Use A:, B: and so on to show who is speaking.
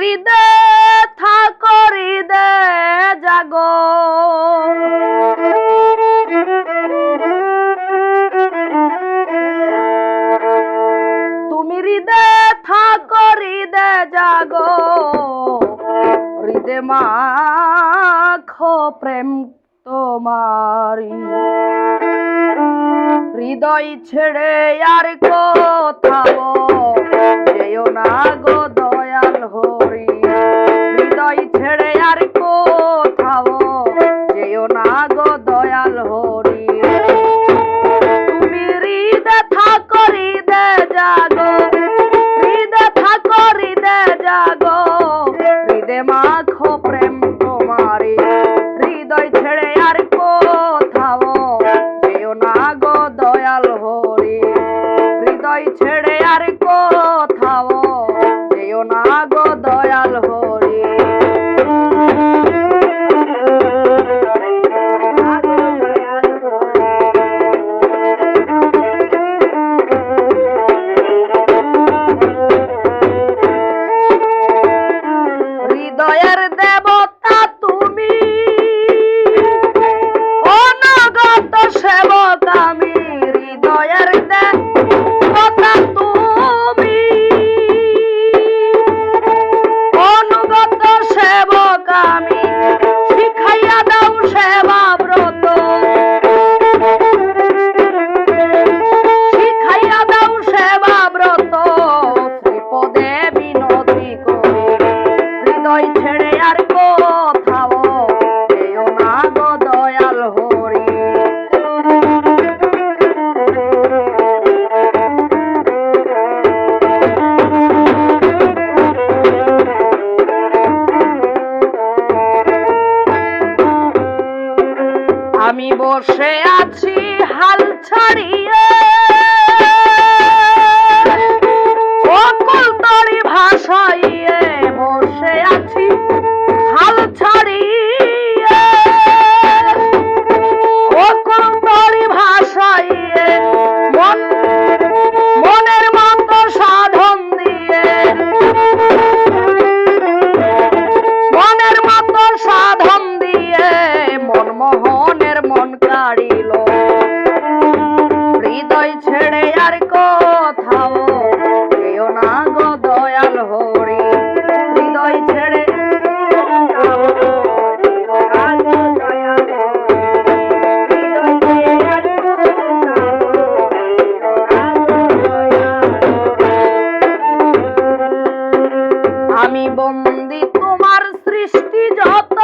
A: হৃদে থাক দে জাগ। তুমি হৃদে থাক দে জাগ। হৃদে মাখো প্রেম তোমারি। হৃদয় ছেড়ে আর কোথাও যেও না গো দয়া। হৃদয় ছেড়ে আর কোথাও যেও না গো দয়াল হরি। তুমি থাকো, হৃদে জাগো, হৃদে থাকো, হৃদে জাগো। হৃদে মাখো প্রেম তোমারি, হৃদয় ছেড়ে আর কোথাও যেও না গো দয়াল হরি। হৃদয় ছেড়ে আর কোথাও যেও না হৃদয় ছেড়ে আর কোথাও যেও না গো দয়াল হরি। আমি বসে আছি হাল ছাড়িয়ে। মোহনের মন কাড়িল। হৃদয় ছেড়ে আর কোথাও কেউ না গো দয়াল হরি। হৃদয় ছেড়ে আমি বন্দি তোমার সৃষ্টি যত।